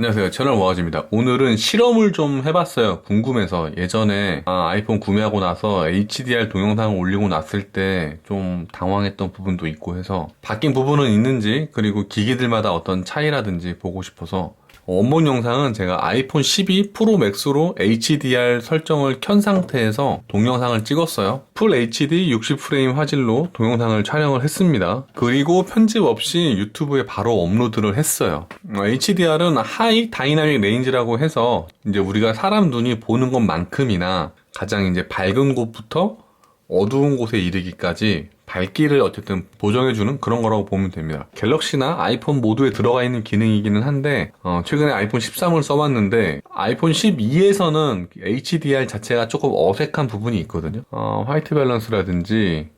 안녕하세요. 채널 모아지입니다. 오늘은 실험을 좀 해봤어요. 궁금해서. 예전에 아, 이폰 구매하고 나서 HDR 동영상을 올리고 났을 때 좀 당황했던 부분도 있고 해서 바뀐 부분은 있는지 그리고 기기들마다 어떤 차이라든지 보고 싶어서 원본 영상은 제가 아이폰 12 프로 맥스로 HDR 설정을 켠 상태에서 동영상을 찍었어요. 풀 HD 60프레임 화질로 동영상을 촬영을 했습니다. 그리고 편집 없이 유튜브에 바로 업로드를 했어요. HDR은 하이 다이나믹 레인지라고 해서 이제 우리가 사람 눈이 보는 것만큼이나 가장 이제 밝은 곳부터 어두운 곳에 이르기까지 밝기를 어쨌든 보정해주는 그런 거라고 보면 됩니다. 갤럭시나 아이폰 모두에 들어가 있는 기능이기는 한데 어, 최근에 아이폰 13을 써봤는데 아이폰 12에서는 HDR 자체가 조금 어색한 부분이 있거든요. 어, 화이트 밸런스라든지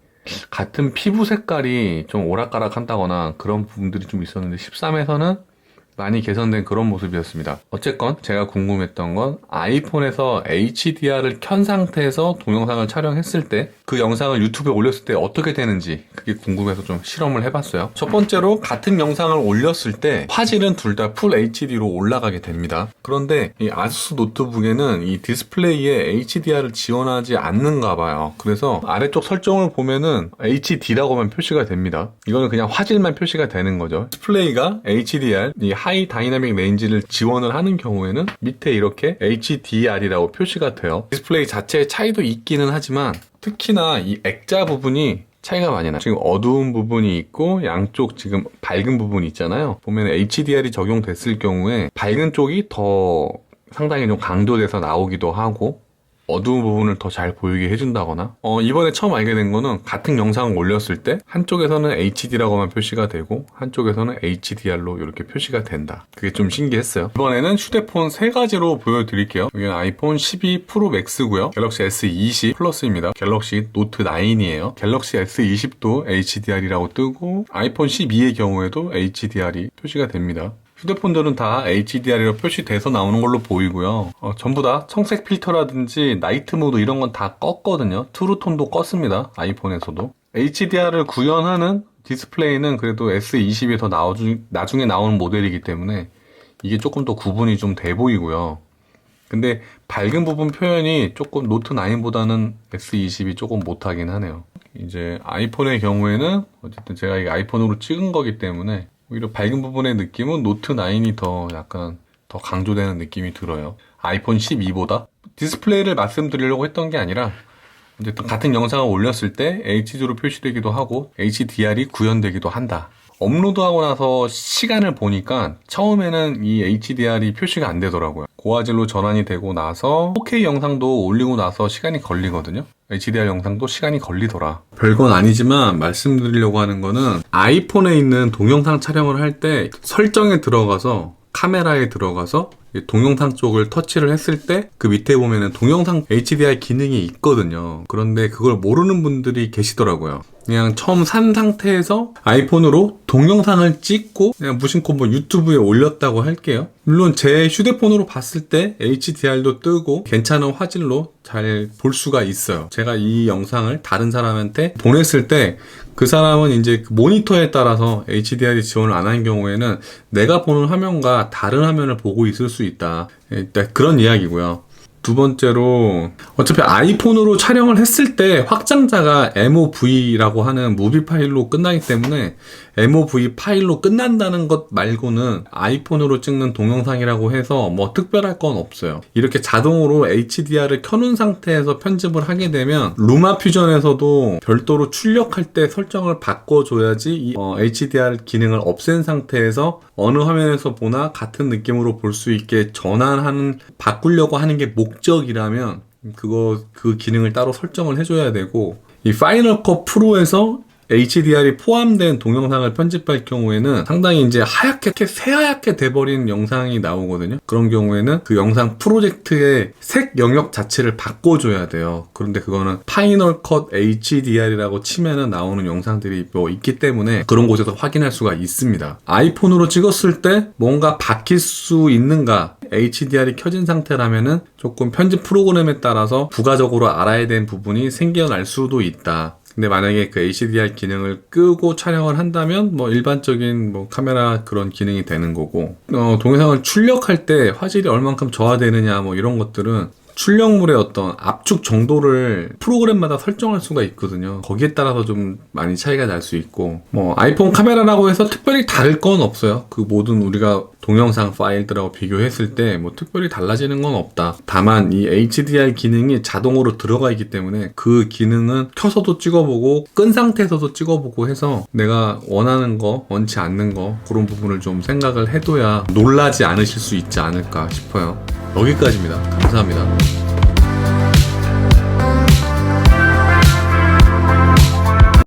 같은 피부 색깔이 좀 오락가락 한다거나 그런 부분들이 좀 있었는데 13에서는 많이 개선된 그런 모습이었습니다. 어쨌건 제가 궁금했던 건 아이폰에서 HDR을 켠 상태에서 동영상을 촬영했을 때 그 영상을 유튜브에 올렸을 때 어떻게 되는지 그게 궁금해서 좀 실험을 해봤어요. 첫 번째로 같은 영상을 올렸을 때 화질은 둘 다 풀 HD로 올라가게 됩니다. 그런데 이 아수스 노트북에는 이 디스플레이에 HDR을 지원하지 않는가 봐요. 그래서 아래쪽 설정을 보면은 HD라고만 표시가 됩니다. 이거는 그냥 화질만 표시가 되는 거죠. 디스플레이가 HDR, 이 하이 다이나믹 레인지를 지원을 하는 경우에는 밑에 이렇게 HDR이라고 표시가 돼요. 디스플레이 자체의 차이도 있기는 하지만 특히나 이 액자 부분이 차이가 많이 나요. 지금 어두운 부분이 있고 양쪽 지금 밝은 부분이 있잖아요. 보면 HDR이 적용됐을 경우에 밝은 쪽이 더 상당히 좀 강조돼서 나오기도 하고 어두운 부분을 더 잘 보이게 해준다거나 어, 이번에 처음 알게 된 거는 같은 영상을 올렸을 때 한쪽에서는 HD라고만 표시가 되고 한쪽에서는 HDR로 이렇게 표시가 된다. 그게 좀 신기했어요. 이번에는 휴대폰 세 가지로 보여드릴게요. 여기는 아이폰 12 프로 맥스고요. 갤럭시 S20 플러스입니다. 갤럭시 노트 9이에요. 갤럭시 S20도 HDR이라고 뜨고 아이폰 12의 경우에도 HDR이 표시가 됩니다 휴대폰들은 다 HDR이라 표시돼서 나오는 걸로 보이고요. 어, 전부 다 청색 필터라든지 나이트 모드 이런 건 다 껐거든요. 트루톤도 껐습니다. 아이폰에서도. HDR을 구현하는 디스플레이는 그래도 S20이 더 나오주, 나중에 나오는 모델이기 때문에 이게 조금 더 구분이 좀 돼 보이고요. 근데 밝은 부분 표현이 조금 노트 9보다는 S20이 조금 못하긴 하네요. 이제 아이폰의 경우에는 어쨌든 제가 이 아이폰으로 찍은 거기 때문에 오히려 밝은 부분의 느낌은 노트 9이 더 약간 더 강조되는 느낌이 들어요. 아이폰 12보다 디스플레이를 말씀드리려고 했던 게 아니라 어쨌든 같은 영상을 올렸을 때 HD로 표시되기도 하고 HDR이 구현되기도 한다. 업로드하고 나서 시간을 보니까 처음에는 이 HDR이 표시가 안 되더라고요. 고화질로 전환이 되고 나서 4K 영상도 올리고 나서 시간이 걸리거든요. HDR 영상도 시간이 걸리더라. 별건 아니지만 말씀드리려고 하는 거는 아이폰에 있는 동영상 촬영을 할 때 설정에 들어가서 카메라에 들어가서 동영상 쪽을 터치를 했을 때 그 밑에 보면은 동영상 HDR 기능이 있거든요. 그런데 그걸 모르는 분들이 계시더라고요. 그냥 처음 산 상태에서 아이폰으로 동영상을 찍고 그냥 무심코 뭐 유튜브에 올렸다고 할게요. 물론 제 휴대폰으로 봤을 때 HDR도 뜨고 괜찮은 화질로 잘 볼 수가 있어요. 제가 이 영상을 다른 사람한테 보냈을 때 그 사람은 이제 그 모니터에 따라서 HDR이 지원을 안 하는 경우에는 내가 보는 화면과 다른 화면을 보고 있을 수 있다. 일단 그런 이야기고요. 두 번째로 어차피 아이폰으로 촬영을 했을 때 확장자가 MOV라고 하는 무비 파일로 끝나기 때문에 MOV 파일로 끝난다는 것 말고는 아이폰으로 찍는 동영상이라고 해서 뭐 특별할 건 없어요. 이렇게 자동으로 HDR을 켜놓은 상태에서 편집을 하게 되면 루마 퓨전에서도 별도로 출력할 때 설정을 바꿔줘야지 이 어, HDR 기능을 없앤 상태에서 어느 화면에서 보나 같은 느낌으로 볼 수 있게 전환하는 바꾸려고 하는 게 목적이라면 그거 그 기능을 따로 설정을 해줘야 되고 이 파이널 컷 프로에서 HDR이 포함된 동영상을 편집할 경우에는 상당히 이제 하얗게 새하얗게 돼버린 영상이 나오거든요. 그런 경우에는 그 영상 프로젝트의 색 영역 자체를 바꿔줘야 돼요. 그런데 그거는 파이널 컷 HDR이라고 치면은 나오는 영상들이 뭐 있기 때문에 그런 곳에서 확인할 수가 있습니다. 아이폰으로 찍었을 때 뭔가 바뀔 수 있는가 HDR이 켜진 상태라면은 조금 편집 프로그램에 따라서 부가적으로 알아야 되는 부분이 생겨날 수도 있다. 근데 만약에 그 HDR 기능을 끄고 촬영을 한다면 뭐 일반적인 뭐 카메라 그런 기능이 되는 거고 어, 동영상을 출력할 때 화질이 얼만큼 저하되느냐 뭐 이런 것들은 출력물의 어떤 압축 정도를 프로그램마다 설정할 수가 있거든요. 거기에 따라서 좀 많이 차이가 날 수 있고, 뭐, 아이폰 카메라라고 해서 특별히 다를 건 없어요. 그 모든 우리가 동영상 파일들하고 비교했을 때 뭐 특별히 달라지는 건 없다. 다만 이 HDR 기능이 자동으로 들어가 있기 때문에 그 기능은 켜서도 찍어보고 끈 상태에서도 찍어보고 해서 내가 원하는 거, 원치 않는 거 그런 부분을 좀 생각을 해둬야 놀라지 않으실 수 있지 않을까 싶어요. 여기까지입니다. 감사합니다.